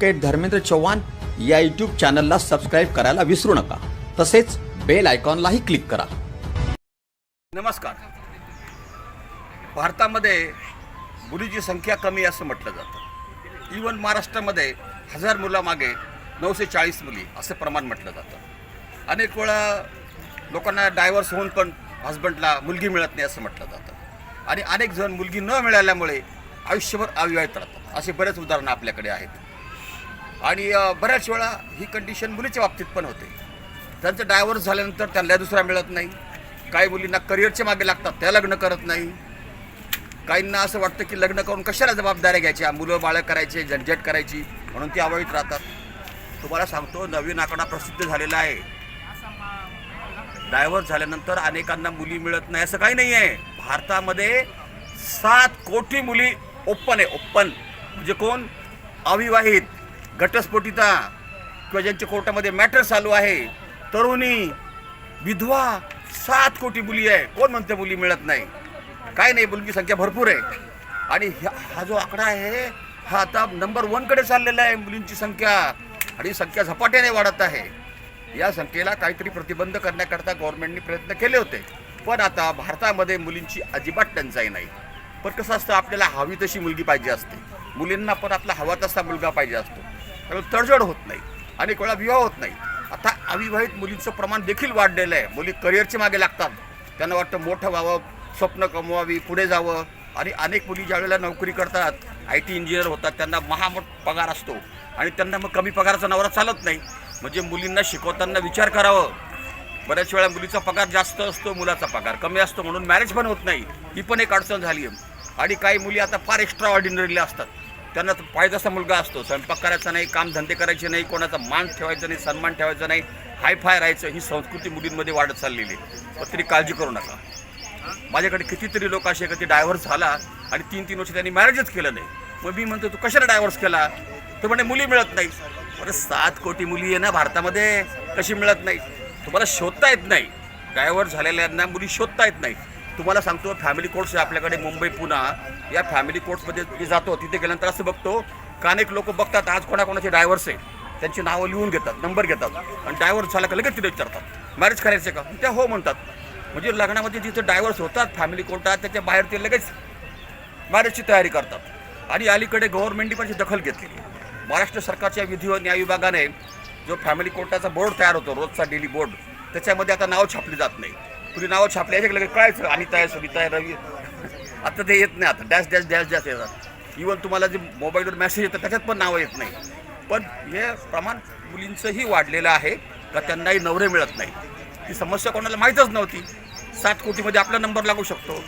धर्मेंद्र चव्हाण या यूट्यूब चॅनलला सबस्क्राईब करायला विसरू नका. तसेच बेल आयकॉनलाही क्लिक करा. नमस्कार. भारतामध्ये मुलीची संख्या कमी असं म्हटलं जातं. इवन महाराष्ट्रामध्ये हजार मुलामागे नऊशे चाळीस मुली असं प्रमाण म्हटलं जातं. अनेक वेळा लोकांना डायव्हर्स होऊन पण हस्बंडला मुलगी मिळत नाही असं म्हटलं जातं. आणि अनेक जण मुलगी न मिळाल्यामुळे आयुष्यभर अविवाहित राहतात. असे बरेच उदाहरणं आपल्याकडे आहेत. आणि बऱ्याच वेळा ही कंडिशन मुलीच्या बाबतीत पण होते. त्यांचं डायव्हर्स झाल्यानंतर त्यांना दुसरा मिळत नाही. काही मुलींना करिअरच्या मागे लागतात त्या लग्न करत नाही. काहींना असं वाटतं की लग्न करून कशाला जबाबदाऱ्या घ्यायच्या? मुलं बाळं करायचे झंझट करायची म्हणून ती अवैध राहतात. तुम्हाला सांगतो नवीन आकडा प्रसिद्ध झालेला आहे. डायव्हर्स झाल्यानंतर अनेकांना मुली मिळत नाही असं काही नाही आहे भारतामध्ये सात कोटी मुली ओपन आहे ओपन. म्हणजे कोण? अविवाहित. घटस्फोटिता किंवा ज्यांच्या कोर्टामध्ये मॅटर चालू आहे तरुणी विधवा सात कोटी मुली आहे. कोण म्हणते मुली मिळत नाही? काय नाही मुलगी संख्या भरपूर आहे. आणि ह्या- हा जो आकडा आहे हा आता नंबर वनकडे चाललेला आहे मुलींची संख्या. आणि संख्या झपाट्याने वाढत आहे. या संख्येला काहीतरी प्रतिबंध करण्याकरता गव्हर्नमेंटने प्रयत्न केले होते. पण आता भारतामध्ये मुलींची अजिबात टंचाई नाही. पण कसं असतं आपल्याला हवी तशी मुलगी पाहिजे असते. मुलींना पण आपला हवा तसा मुलगा पाहिजे असतो. त्यामुळे तडजोड होत नाही. अनेक वेळा विवाह होत नाही. आता अविवाहित मुलींचं प्रमाण देखील वाढलेलं आहे. मुली करिअरच्या मागे लागतात. त्यांना वाटतं मोठं व्हावं स्वप्न कमवावी पुढे जावं. आणि अनेक मुली ज्या वेळेला नोकरी करतात आय टी इंजिनियर होतात त्यांना महामोठ पगार असतो. आणि त्यांना मग कमी पगाराचा नवरा चालत नाही. म्हणजे मुलींना शिकवताना विचार करावं. बऱ्याच वेळा मुलीचा पगार जास्त असतो मुलाचा पगार कमी असतो म्हणून मॅरेज पण होत नाही. ही पण एक अडचण झाली आहे. आणि काही मुली आता फार एक्स्ट्रा ऑर्डिनरीला असतात. त्यांना तर पाहिजे मुलगा असतो. स्वयंपाक करायचा नाही कामधंदे करायचे नाही कोणाचा मान ठेवायचा नाही सन्मान ठेवायचा नाही हायफाय राहायचं ही संस्कृती मुलींमध्ये वाढत चाललेली आहे. पण तरी काळजी करू नका. माझ्याकडे कितीतरी लोक असे कधी डायव्हर्स झाला आणि तीन तीन वर्ष त्यांनी मॅरेजच केलं नाही. मग मी म्हणतो तू कशाला डायव्हर्स केला? तर म्हणे मुली मिळत नाही बरं सात कोटी मुली आहे ना भारतामध्ये कशी मिळत नाही तुम्हाला शोधता येत नाही. डायव्हर्स झालेल्यांना मुली शोधता येत नाही तुम्हाला सांगतो फॅमिली कोर्ट्स आहे आपल्याकडे मुंबई पुणा. या फॅमिली कोर्ट्समध्ये मी जातो तिथे गेल्यानंतर असं बघतो का अनेक लोक बघतात आज कोणाकोणाचे डायव्हर्स आहे. त्यांची नावं लिहून घेतात नंबर घेतात. आणि डायव्हर्स झाला का लगेच तिथे विचारतात. मॅरेज करायचं का? त्या हो म्हणतात. म्हणजे लग्नामध्ये जिथं डायव्हर्स होतात फॅमिली कोर्टात त्याच्या बाहेर ते लगेच मॅरेजची तयारी करतात. आणि अलीकडे गव्हर्नमेंटने पण दखल घेतली महाराष्ट्र सरकारच्या विधी व न्याय विभागाने जो फॅमिली कोर्टाचा बोर्ड तयार होतो रोजचा डेली बोर्ड त्याच्यामध्ये आता नावं छापली जात नाही. तुझी नावं छापली याच्या लगेच कळायचं. अनिता आहे सविता आहे रवी. आता ते येत नाही आता. डॅश डॅश डॅश डॅश येतात. इवन तुम्हाला जे मोबाईलवर मेसेज येतात त्याच्यात पण नावं येत नाही. पण हे प्रमाण मुलींचंही वाढलेलं आहे का त्यांनाही नवरे मिळत नाही. ही समस्या कोणाला माहीतच नव्हती. सात कोटीमध्ये आपला नंबर लागू शकतो.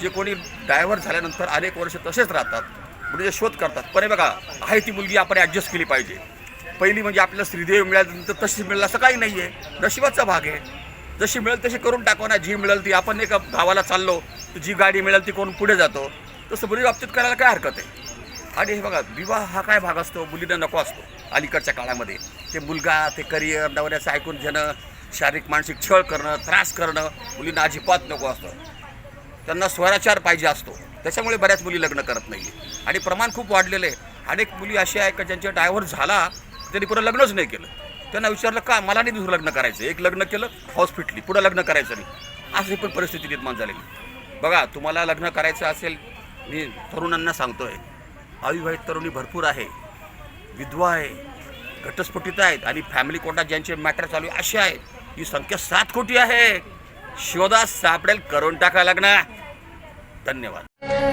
जे कोणी डायव्हर झाल्यानंतर अनेक वर्ष तसेच राहतात. म्हणजे शोध करतात. पण बघा आहे ती मुलगी आपण ॲडजस्ट केली पाहिजे. पहिली म्हणजे आपल्याला श्रीदेव मिळाल्यानंतर तशी मिळेल असं काही नाही आहे नशिबाचा भाग आहे. जशी मिळेल तशी करून टाकू ना जी मिळेल ती. आपण एका गावाला चाललो तर जी गाडी मिळेल ती कोण पुढे जातो. तसं मुली बाबतीत करायला काय हरकत आहे? आणि हे बघा विवाह हा काय भाग असतो? मुलींना नको असतो अलीकडच्या काळामध्ये. ते मुलगा ते करिअर नवऱ्याचं ऐकून घेणं शारीरिक मानसिक छळ करणं त्रास करणं मुलींना अजिबात नको असतं. त्यांना स्वराचार पाहिजे असतो. त्याच्यामुळे बऱ्याच मुली लग्न करत नाही आणि प्रमाण खूप वाढलेलं आहे. अनेक मुली अशा आहे का ज्यांच्या डायव्हर्स झाला त्यांनी पुन्हा लग्नच नाही केलं. त्यांना विचारलं का? मला नाही दुसरं लग्न करायचं एक लग्न केलं हॉस्पिटली फिटली पुढं लग्न करायचं नाही. अशी पण परिस्थिती निर्माण झालेली. बघा तुम्हाला लग्न करायचं असेल मी तरुणांना सांगतोय अविवाहित तरुणी भरपूर आहे विधवा आहे घटस्फोटित आहेत आणि फॅमिली कोटा ज्यांचे मॅटर चालू आहे असे आहे ही संख्या सात कोटी आहे. शोधा सापडेल करून टाका लग्न. धन्यवाद.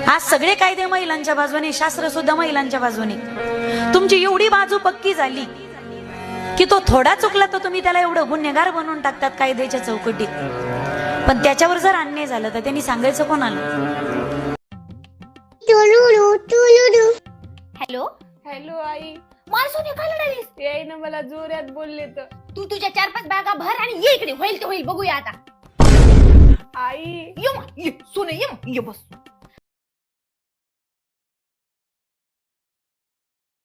आज सगळे कायदे महिलांच्या बाजूने शास्त्र सुद्धा महिलांच्या बाजूने. तुमची एवढी बाजू पक्की झाली की तो थोडा चुकला तर तुम्ही त्याला एवढं गुन्हेगार बनवून टाकतात कायद्याच्या चौकटीत. पण त्याच्यावर जर अन्याय झालं तर त्यांनी सांगायचं कोणाला? हॅलो? हॅलो आई. माणसून काय लढालीस ते ना मला जोरात बोलले तर. तू तुझ्या चार पाच बॅगा भर आणि ये इकडे. होईल ते होईल. बघूया आता. आई. ये सोने ये बस.